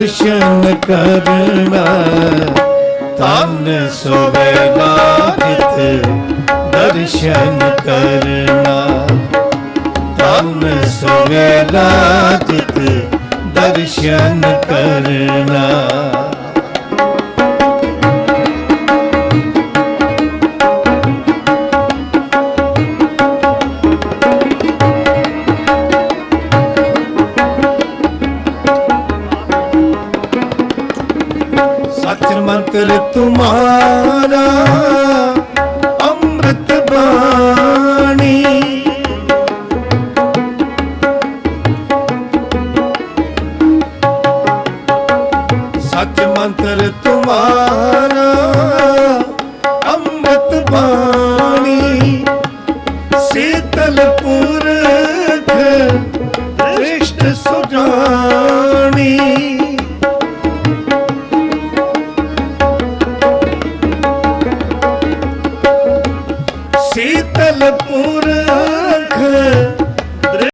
ਦਰਸ਼ਨ ਕਰਨਾ ਤਨ ਸੋਵੇਲਾ ਜਿਤ ਦਰਸ਼ਨ ਕਰਨਾ। ਤਨ ਸੋਵੇਲਾ ਜਿਤ ਦਰਸ਼ਨ ਕਰਨਾ। ਸਚ ਮੰਤਰ ਤੁਮਾਰਾ ਅੰਮ੍ਰਿਤ ਬਾਣੀ। ਸਚ ਮੰਤਰ ਤੁਮਾਰਾ ਅੰਮ੍ਰਿਤ ਬਾਣੀ। ਸੀਤਲ ਪੁਰਖ ਸੀਤਲ ਪੁਰਖ